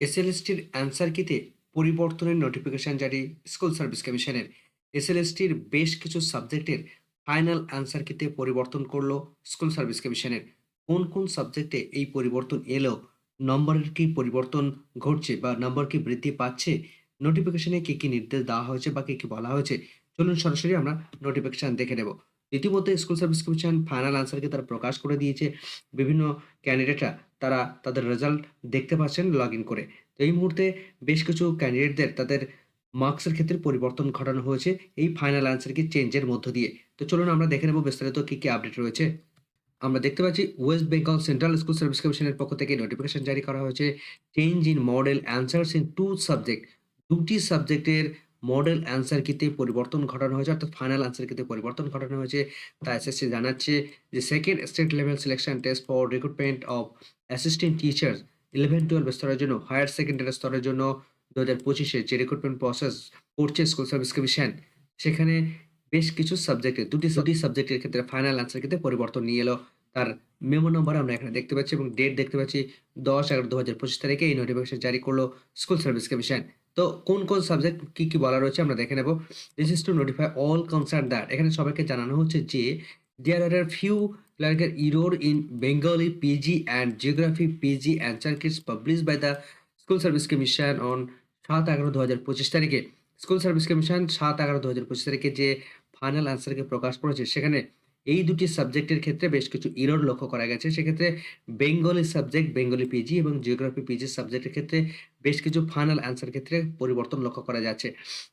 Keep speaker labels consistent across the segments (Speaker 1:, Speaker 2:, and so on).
Speaker 1: এসএলএসটির answer কিতে পরিবর্তনের notification জারি স্কুল সার্ভিস কমিশনের এসএলএসটির বেশ কিছু সাবজেক্টের ফাইনাল অ্যান্সার কিতে পরিবর্তন করল স্কুল সার্ভিস কমিশনের কোন কোন সাবজেক্টে এই পরিবর্তন এলো? নম্বরের কি পরিবর্তন ঘটছে বা নম্বর কি বৃদ্ধি পাচ্ছে? নোটিফিকেশনে কি কি নির্দেশ দেওয়া হয়েছে বা কি কি বলা হয়েছে? চলুন সরাসরি আমরা নোটিফিকেশন দেখে নেব। ইতিমধ্যে স্কুল সার্ভিস কমিশন ফাইনাল আনসারকে তারা প্রকাশ করে দিয়েছে। বিভিন্ন ক্যান্ডিডেটরা তারা তাদের রেজাল্ট দেখতে পাচ্ছেন লগ ইন করে। তো এই মুহূর্তে বেশ কিছু ক্যান্ডিডেটদের তাদের মার্কসের ক্ষেত্রে পরিবর্তন ঘটানো হয়েছে এই ফাইনাল আনসার কি চেঞ্জের মধ্য দিয়ে। তো চলুন আমরা দেখে নেব বিস্তারিত কী কী আপডেট রয়েছে। আমরা দেখতে পাচ্ছি West Bengal Central School Service কমিশনের পক্ষ থেকে নোটিফিকেশন জারি করা হয়েছে। Change in model answers in two subject দুটি সাবজেক্টের মডেল অ্যান্সার কিতে পরিবর্তন ঘটানো হয়েছে, অর্থাৎ ফাইনাল অ্যান্সার কিতে পরিবর্তন ঘটানো হয়েছে, তা এসএসসি জানাচ্ছে যে second state level selection test for recruitment of assistant teachers eleven twelve স্তরের জন্য হায়ার সেকেন্ডারি স্তরের জন্য দু হাজার পঁচিশে যে রিক্রুটমেন্ট প্রসেস করছে স্কুল সার্ভিস কমিশন সেখানে বেশ কিছু সাবজেক্টে দুটি দুটি সাবজেক্টের ক্ষেত্রে ফাইনাল অ্যান্সার ক্ষেত্রে পরিবর্তন নিয়ে এলো। তার মেমো নম্বর আমরা এখানে দেখতে পাচ্ছি এবং ডেট দেখতে পাচ্ছি দশ এগারো দু হাজার পঁচিশ তারিখে এই নোটিফিকেশন জারি করল স্কুল সার্ভিস কমিশন তো কোন কোন সাবজেক্ট কি কি বলা রয়েছে আমরা দেখে নেব। This is to notify all concern that এখানে সবাইকে জানানো হচ্ছে যে there are are few like error in Bengali PG and geography PG answer kits published by the School Service Commission on সাত এগারো দু হাজার পঁচিশ তারিখে। স্কুল সার্ভিস কমিশন সাত এগারো দু হাজার পঁচিশ তারিখে যে ফাইনাল আনসারকে প্রকাশ করেছে, সেখানে এই দুটি সাবজেক্টের ক্ষেত্রে বেশ কিছু ইরর লক্ষ্য করা গেছে। সেক্ষেত্রে বেঙ্গলি সাবজেক্ট বেঙ্গলি পিজি এবং জিওগ্রাফি পিজি সাবজেক্টের ক্ষেত্রে বেশ কিছু ফাইনাল অ্যান্সার ক্ষেত্রে পরিবর্তন লক্ষ্য করা যাচ্ছে।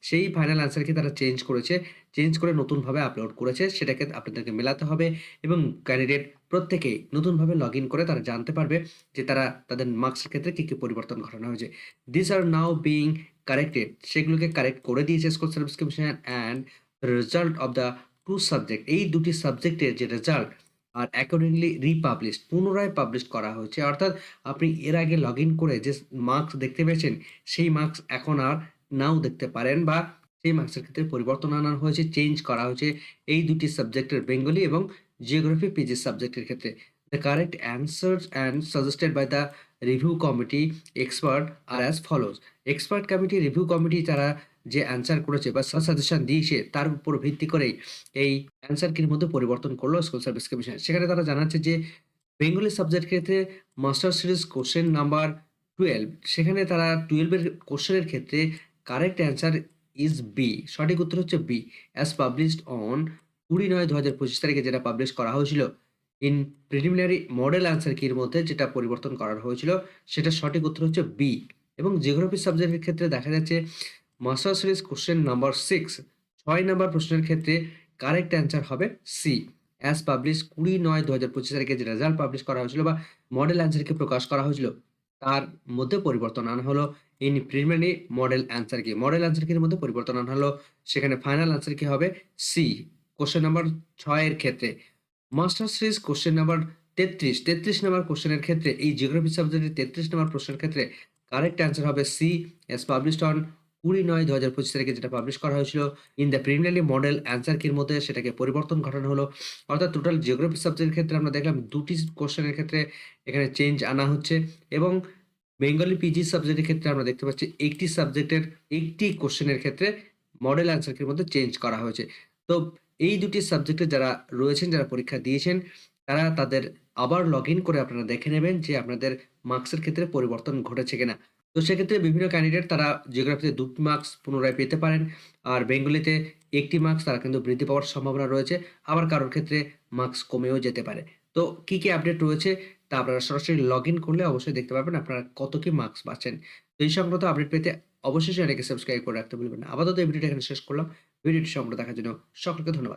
Speaker 1: সেই ফাইনাল অ্যান্সারকে তারা চেঞ্জ করেছে চেঞ্জ করে নতুনভাবে আপলোড করেছে, সেটাকে আপনাদেরকে মেলাতে হবে এবং ক্যান্ডিডেট প্রত্যেকেই নতুনভাবে লগ ইন করে তারা জানতে পারবে যে তারা তাদের মার্কসের ক্ষেত্রে কী কী পরিবর্তন ঘটানো হয়েছে। This are now being corrected সেগুলোকে কারেক্ট করে দিয়েছে School Service Commission and result of the two subject এই দুটি সাবজেক্টের যে রেজাল্ট আর অ্যাকর্ডিংলি রিপাবলিশ পুনরায় পাবলিশ করা হয়েছে। অর্থাৎ আপনি এর আগে লগ ইন করে যে মার্কস দেখতে পেয়েছেন, সেই মার্কস এখন আর নাও দেখতে পারেন বা সেই মার্কসের ক্ষেত্রে পরিবর্তন আনা হয়েছে চেঞ্জ করা হয়েছে এই দুটি সাবজেক্টের বেঙ্গলি এবং জিওগ্রাফি পিজি সাবজেক্টের ক্ষেত্রে। The correct answers and suggested by the review committee expert are as follows expert committee review committee তারা যে অ্যান্সার করেছে বা সাজেশন দিয়েছে, তার উপর ভিত্তি করেই এই অ্যান্সার কির মধ্যে পরিবর্তন করল স্কুল সার্ভিস কমিশন সেখানে তারা জানাচ্ছে যে বেঙ্গলি সাবজেক্ট ক্ষেত্রে master series question number twelve সেখানে তারা টুয়েলভের কোশ্চেনের ক্ষেত্রে কারেক্ট অ্যান্সার ইজ বি সঠিক উত্তর হচ্ছে বি অ্যাজ পাবলিশড অন কুড়ি নয় দু হাজার পঁচিশ তারিখে যেটা পাবলিশ করা হয়েছিল। ইন প্রিলিমিনারি মডেল অ্যান্সার কির মধ্যে যেটা পরিবর্তন করা হয়েছিল সেটা সঠিক উত্তর হচ্ছে বি এবং জিওগ্রাফি সাবজেক্টের ক্ষেত্রে দেখা যাচ্ছে master series question number six ছয় নাম্বার প্রশ্নের ক্ষেত্রে কারেক্ট অ্যান্সার হবে সি অ্যাজ পাবলিশ কুড়ি নয় দু হাজার পঁচিশ তারিখে যে রেজাল্ট পাবলিশ করা হয়েছিল বা মডেল অ্যান্সারকে প্রকাশ করা হয়েছিল, তার মধ্যে পরিবর্তন আনা হলো in preliminary model answer key. Model answer কির মধ্যে পরিবর্তন আনা হলো, সেখানে ফাইনাল অ্যান্সার কি হবে? সি কোশ্চেন নাম্বার ছয়ের ক্ষেত্রে। মাস্টার সিরিজ কোশ্চেন নাম্বার তেত্রিশ তেত্রিশ নাম্বার কোশ্চেনের ক্ষেত্রে এই জিওগ্রাফি সাবজেক্টের তেত্রিশ নাম্বার প্রশ্নের ক্ষেত্রে কারেক্ট অ্যান্সার হবে সি এস পাবলিশড অন কুড়ি নয় দু হাজার পঁচিশ তারিখে যেটা পাবলিশ করা হয়েছিল in the preliminary model answer কির মধ্যে সেটাকে পরিবর্তন ঘটানো হলো। অর্থাৎ টোটাল জিওগ্রাফি সাবজেক্টের ক্ষেত্রে আমরা দেখলাম দুটি কোশ্চেনের ক্ষেত্রে এখানে চেঞ্জ আনা হচ্ছে এবং বেঙ্গলি পিজি সাবজেক্টের ক্ষেত্রে আমরা দেখতে পাচ্ছি একটি সাবজেক্টের একটি কোশ্চেনের ক্ষেত্রে মডেল অ্যান্সার কির মধ্যে চেঞ্জ করা হয়েছে। তো এই দুটি সাবজেক্টে যারা রয়েছেন, যারা পরীক্ষা দিয়েছেন, তারা তাদের আবার লগ করে আপনারা দেখে নেবেন যে আপনাদের মার্কসের ক্ষেত্রে পরিবর্তন ঘটেছে কিনা। তো সেক্ষেত্রে বিভিন্ন ক্যান্ডিডেট তারা জিওগ্রাফিতে দুটি মার্কস পুনরায় পেতে পারেন। আর বেঙ্গলিতে একটি মার্কস তারা কিন্তু বৃদ্ধি পাওয়ার সম্ভাবনা রয়েছে। আবার কারোর ক্ষেত্রে মার্কস কমেও যেতে পারে। তো কি কি আপডেট রয়েছে তা আপনারা সরাসরি লগ ইন করলে অবশ্যই দেখতে পাবেন আপনারা কত কি মার্কস পাচ্ছেন। তো এই সংক্রান্ত আপডেট পেতে অবশ্যই চ্যানেলকে সাবস্ক্রাইব করে রাখতে ভুলবেন না। আপাতত এই ভিডিওটা এখানে শেষ করলাম। ভিডিওটি সম্পূর্ণ দেখার জন্য সকলকে ধন্যবাদ।